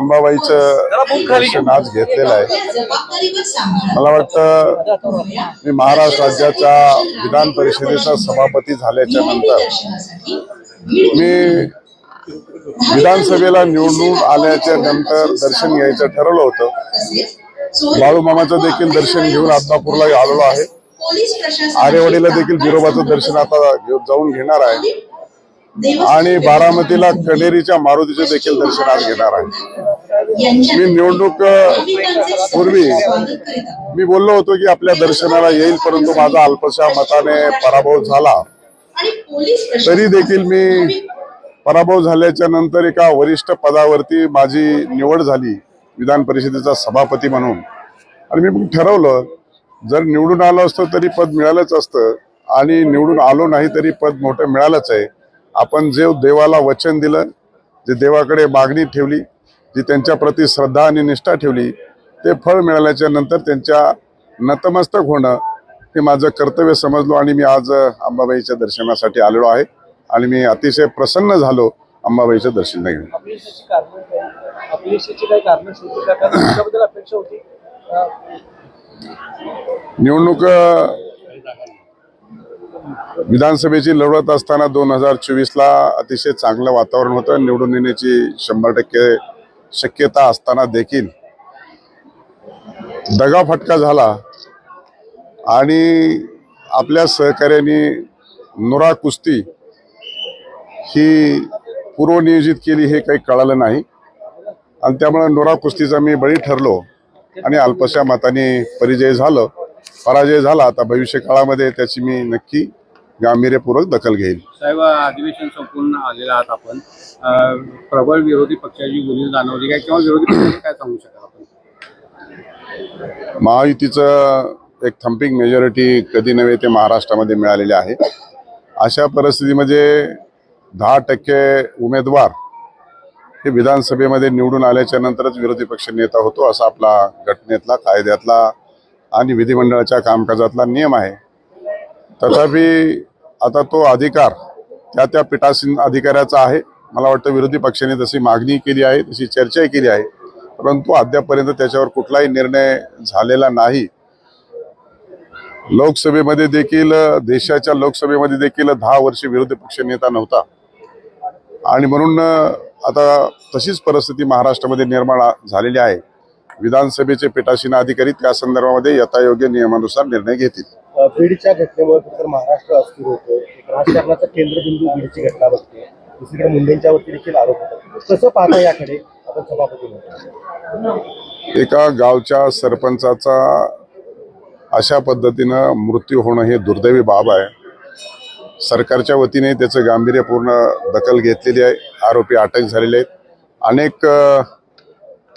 अंबाबाईचं दर्शन आज घेतलेलं आहे. मला वाटतं मी महाराष्ट्र राज्याच्या विधान परिषदेचा सभापती झाल्याच्यानंतर मी विधानसभेला निवडून आल्याच्यानंतर दर्शन घ्यायचं ठरवलं होतं. बाळू मामाचं देखील दर्शन घेऊन आदमापूरला आलेलो आहे. आरेवाडीला देखील बिरोबाचं दर्शन आता जाऊन घेणार आहे. आणि बारामतीला कनेरीच्या मारुतीचं देखील दर्शन आज घेणार आहे. मी निवडणूक पूर्वी मी बोललो होतो की आपल्या दर्शनाला येईल परंतु माझा अल्पशा मताने पराभव झाला. तरी देखील मी पराभव झाल्याच्यानंतर एका वरिष्ठ पदावरती माझी निवड झाली विधान परिषदेचा सभापती म्हणून. आणि मी ठरवलं जर निवडून आलो असतो तरी पद मिळालंच असतं आणि निवडून आलो नाही तरी पद मोठं मिळालंच आहे. आपण जे देवाला वचन दिलं जे देवाकडे मागणी ठेवली जी त्यांच्या प्रती श्रद्धा आणि निष्ठा ठेवली ते फळ मिळाल्याच्या नंतर त्यांच्या नतमस्तक होणं हे माझं कर्तव्य समजलो आणि मी आज अंबाबाईच्या दर्शनासाठी आलेलो आहे आणि मी अतिशय प्रसन्न झालो अंबाबाईचं दर्शन घेऊन. अपयशाची विधानसभेची लढत असताना दोन हजार चोवीसला अतिशय चांगलं वातावरण होतं. निवडून येण्याची शंभर टक्के शक्यता असताना देखील दगाफटका झाला आणि आपल्या सहकार्याने नुरा कुस्ती ही पूर्वनियोजित केली हे काही कळालं नाही. आणि त्यामुळे नुरा कुस्तीचा मी बळी ठरलो आणि अल्पशा मताने परिचय झालं. पराजय झाला आता भविष्य काळामध्ये त्याची मी नक्की गांभीर्यपूर्वक दखल घेईल साहेब अधिवेशन संपूर्ण आलेलं आहात आपण. प्रबळ विरोधी पक्षाची बोली जाणवली काय किंवा विरोधी काय सांगू शकाल आपण? महायुतीचं एक थम्पिंग मेजॉरिटी कधी नव्हे ते महाराष्ट्रामध्ये मिळालेले आहे. अशा परिस्थितीमध्ये दहा टक्के उमेदवार हे विधानसभेमध्ये निवडून आल्याच्या नंतरच विरोधी पक्ष नेता होतो असा आपला घटनेतला कायद्यातला आणि विधिमंडळाच्या कामकाजातला नियम आहे. तथापि आता तो अधिकार त्या त्या पीठासीन अधिकाऱ्याचा आहे. मला वाटतं विरोधी पक्षाने तशी मागणी केली आहे तशी चर्चाही केली आहे. परंतु अद्यापपर्यंत त्याच्यावर कुठलाही निर्णय झालेला नाही. लोकसभेमध्ये देखील देशाच्या लोकसभेमध्ये देखील दहा वर्षे विरोधी पक्ष नेता नव्हता. आणि म्हणून आता तशीच परिस्थिती महाराष्ट्रामध्ये निर्माण झालेली आहे. विधानसभेचे पीठासीन अधिकारी त्या संदर्भामध्ये यथायोग्य नियमानुसार निर्णय घेतील. बीडच्या घटनेमुळे तर महाराष्ट्र अस्थिर होतो राजकारणाचा केंद्रबिंदू बीडची घटना बघते दुसरीकडे मुंडेंच्या वरती देखील आरोप होतात. कसं पाहता याकडे? आपण सभापती एका गावच्या सरपंचाचा अशा पद्धतीनं मृत्यू होणं हे दुर्दैवी बाब आहे. सरकारच्या वतीने त्याचं गांभीर्यपूर्ण दखल घेतलेली आहे. आरोपी अटक झालेले आहेत. अनेक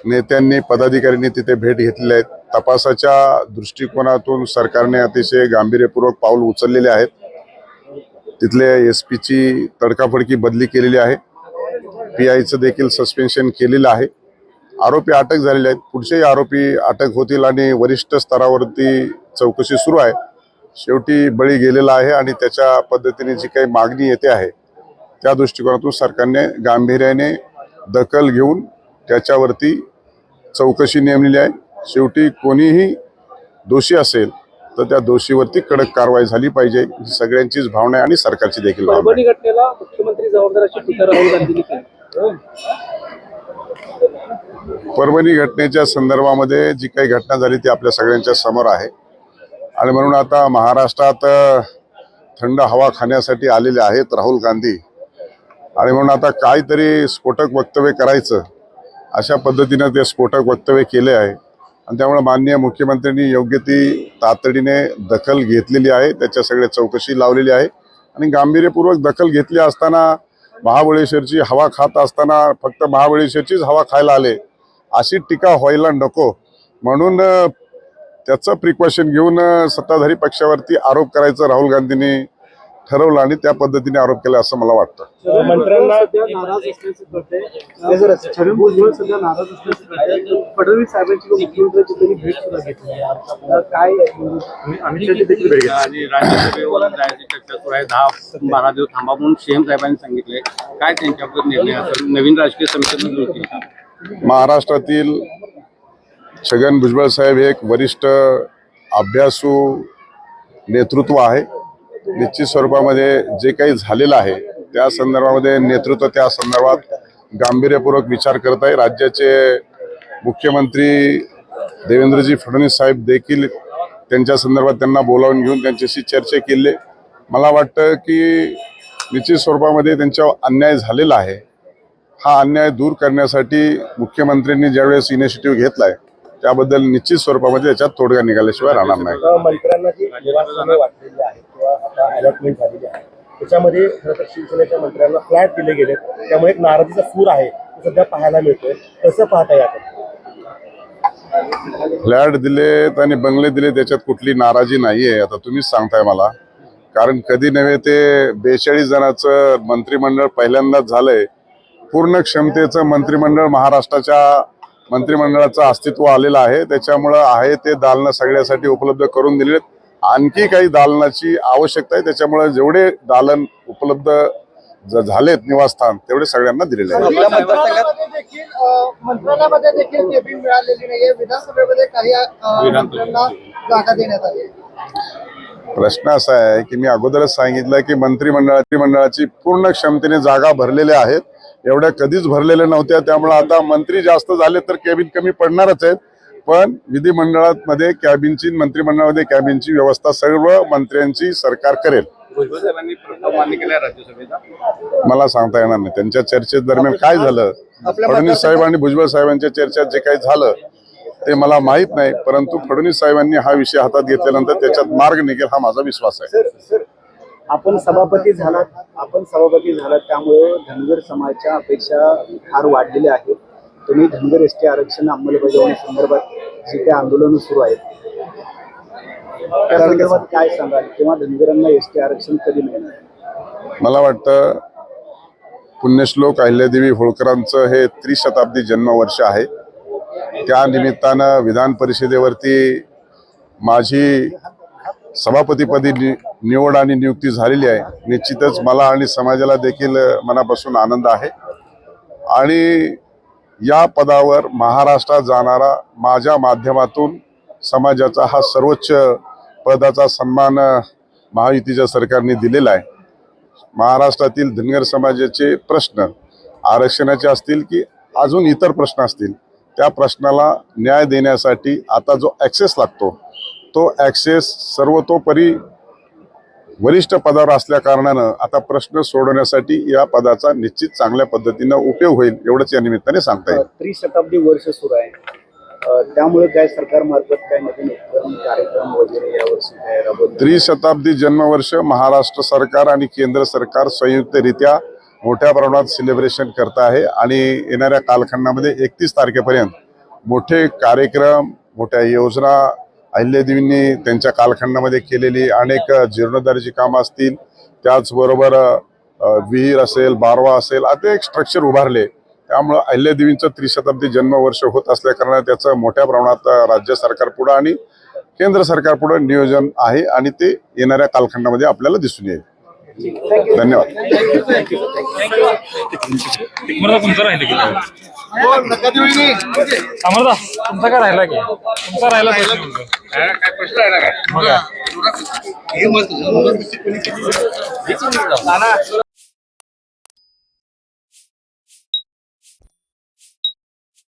नेत्यांनी पदाधिकाऱ्यांनी तिथे भेट घेतलेल्या आहेत तपासाच्या दृष्टिकोनातून सरकारने अतिशय गांभीर्यपूर्वक पाऊल उचललेले आहेत. तिथले एस पीची तडकाफडकी बदली केलेली आहे. पी आयचं देखील सस्पेन्शन केलेलं आहे. आरोपी अटक झालेले आहेत. पुढचेही आरोपी अटक होतील आणि वरिष्ठ स्तरावरती चौकशी सुरू आहे. शेवटी बळी गेलेला आहे आणि त्याच्या पद्धतीने जी काही मागणी येते आहे त्या दृष्टिकोनातून सरकारने गांभीर्याने दखल घेऊन त्याच्यावरती चौकशी नेमलेली आहे. शेवटी कोणीही दोषी असेल तर त्या दोषीवरती कडक कारवाई झाली पाहिजे. ही सगळ्यांचीच भावना आहे आणि सरकारची देखील परभणी घटनेच्या संदर्भामध्ये जी काही घटना झाली ती आपल्या सगळ्यांच्या समोर आहे. आणि म्हणून आता महाराष्ट्रात थंड हवा खाण्यासाठी आलेले आहेत राहुल गांधी. आणि म्हणून आता काहीतरी स्फोटक वक्तव्य करायचं अशा पद्धतीनं ते स्फोटक वक्तव्य केले आहे. आणि त्यामुळे माननीय मुख्यमंत्र्यांनी योग्य ती तातडीने दखल घेतलेली आहे. त्याच्या सगळ्या चौकशी लावलेली आहे. आणि गांभीर्यपूर्वक दखल घेतली असताना महाबळेश्वरची हवा खात असताना फक्त महाबळेश्वरचीच हवा खायला आले अशी टीका व्हायला नको. म्हणून त्याचं प्रिकॉशन घेऊन सत्ताधारी पक्षावरती आरोप करायचं राहुल गांधींनी ठरवलं आणि त्या पद्धतीने आरोप केला असं मला वाटतं. बारा दिवस थांबा म्हणून सीएम साहेबांनी सांगितले. काय त्यांच्याबद्दल निर्णय असेल? नवीन राजकीय समिती होती. महाराष्ट्रातील छगन भुजबळ साहेब हे एक वरिष्ठ अभ्यासू नेतृत्व आहे. निश्चित स्वरूपामध्ये जे काही झालेलं आहे त्या संदर्भामध्ये नेतृत्व त्या संदर्भात गांभीर्यपूर्वक विचार करत आहे. राज्याचे मुख्यमंत्री देवेंद्रजी फडणवीस साहेब देखील त्यांच्या संदर्भात त्यांना बोलावून घेऊन त्यांच्याशी चर्चा केली. मला वाटतं की निश्चित स्वरूपामध्ये त्यांच्यावर अन्याय झालेला आहे. हा अन्याय दूर करण्यासाठी मुख्यमंत्र्यांनी ज्यावेळेस इनिशिएटिव्ह आहे त्याबद्दल निश्चित स्वरूपामध्ये त्याच्यात तोडगा निघाल्याशिवाय राहणार नाही. किंवा आता अलॉटमेंट झालेली आहे. त्याच्यामध्ये खरं तर शिवसेनेच्या मंत्र्यांना फ्लॅट दिले गेलेत. त्यामुळे एक नाराजीचा सूर आहे तो सध्या पाहायला मिळतोय. कसं पाहता याकडे फ्लॅट दिलेत आणि बंगले दिले त्याच्यात कुठली नाराजी नाहीये. आता तुम्हीच सांगताय मला. कारण कधी नव्हे ते बेचाळीस जणांचं मंत्रिमंडळ पहिल्यांदाच झालंय. पूर्ण क्षमतेचं मंत्रिमंडळ महाराष्ट्राच्या मंत्रिमंडळाचं अस्तित्व आलेलं आहे. त्याच्यामुळं आहे ते दालनं सगळ्यासाठी उपलब्ध करून दिलेत. आणखी काही दालनाची आवश्यकता आहे. त्याच्यामुळे जेवढे दालन उपलब्ध झालेत निवासस्थान तेवढे सगळ्यांना दिलेले आहे मंत्रालयामध्ये देखील केबिन मिळालेली नाहीये. विधानसभेमध्ये काही मंत्र्यांना जागा देण्यात आली. प्रश्न असा आहे की मी अगोदरच सांगितलं की मंत्रिमंडळाची मंडळाची पूर्ण क्षमतेने जागा भरलेल्या आहेत. एवढ्या कधीच भरलेल्या नव्हत्या. त्यामुळे आता मंत्री जास्त झाले तर कॅबिन कमी पडणारच आहेत. पण विधिमंडळात मध्ये कॅबिनची मंत्रिमंडळामध्ये कॅबिनची व्यवस्था सर्व मंत्र्यांची सरकार करेल. मला सांगता येणार नाही. त्यांच्या चर्चेदरम्यान काय झालं? फडणवीस साहेब आणि भुजबळ साहेबांच्या चर्चेत जे काही झालं ते मला माहीत नाही. परंतु फडणवीस साहेबांनी हा विषय हातात घेतल्यानंतर त्याच्यात मार्ग निघेल हा माझा विश्वास आहे. आपण सभापती झालात. आपण सभापती झालात. त्यामुळं धनगर समाजाच्या अपेक्षा फार वाढलेल्या आहेत. तुम्ही धनगर एस टी आरक्षण अंमलबजावणी संदर्भात जी काही आंदोलनं सुरू आहेत त्या संदर्भात काय सांगाल? किंवा धनगरांना एस टी आरक्षण कधी मिळणार? मला वाटतं पुण्यश्लोक अहिल्यादेवी होळकरांचं हे त्रिशताब्दी जन्मवर्ष आहे. त्या निमित्तानं विधान परिषदेवरती माझी सभापतीपदी नि निवड आणि नियुक्ती झालेली आहे. निश्चितच मला आणि समाजाला देखील मनापासून आनंद आहे. आणि या पदावर महाराष्ट्रात जाणारा माझ्या माध्यमातून समाजाचा हा सर्वोच्च पदाचा सन्मान महायुतीच्या सरकारने दिलेला आहे. महाराष्ट्रातील धनगर समाजाचे प्रश्न आरक्षणाचे असतील की अजून इतर प्रश्न असतील त्या प्रश्नाला न्याय देण्यासाठी आता जो ॲक्सेस लागतो तो ॲक्सेस सर्वतोपरी वरिष्ठ पदावर असल्या कारणानं आता प्रश्न सोडवण्यासाठी या पदाचा निश्चित चांगल्या पद्धतीनं उपयोग होईल एवढंच या निमित्ताने सांगता येईल. त्रिशताब्दी वर्ष सुरू आहे. त्यामुळे काय सरकारमार्फत काय नवीन कार्यक्रम वगैरे यावर्षी त्रिशताब्दी जन्मवर्ष महाराष्ट्र सरकार आणि केंद्र सरकार संयुक्तरित्या मोठ्या प्रमाणात सेलिब्रेशन करत आहे आणि येणाऱ्या कालखंडामध्ये एकतीस तारखेपर्यंत मोठे कार्यक्रम मोठ्या योजना अहिल्यादेवींनी त्यांच्या कालखंडामध्ये केलेली अनेक जीर्णोद्धाराची कामं असतील. त्याचबरोबर विहीर असेल बारवा असेल आता एक स्ट्रक्चर उभारले. त्यामुळं अहिल्यादेवींचं त्रिशताब्दी जन्मवर्ष होत असल्याकारणं त्याचं मोठ्या प्रमाणात राज्य सरकार पुढं आणि केंद्र सरकारपुढं नियोजन आहे आणि ते येणाऱ्या कालखंडामध्ये आपल्याला दिसून येईल. धन्यवाद अमरदा तुमचा राहिला की अमरदा तुमचा काय राहिला की तुमचा राहिला काय प्रश्न राहिला काय मग काय?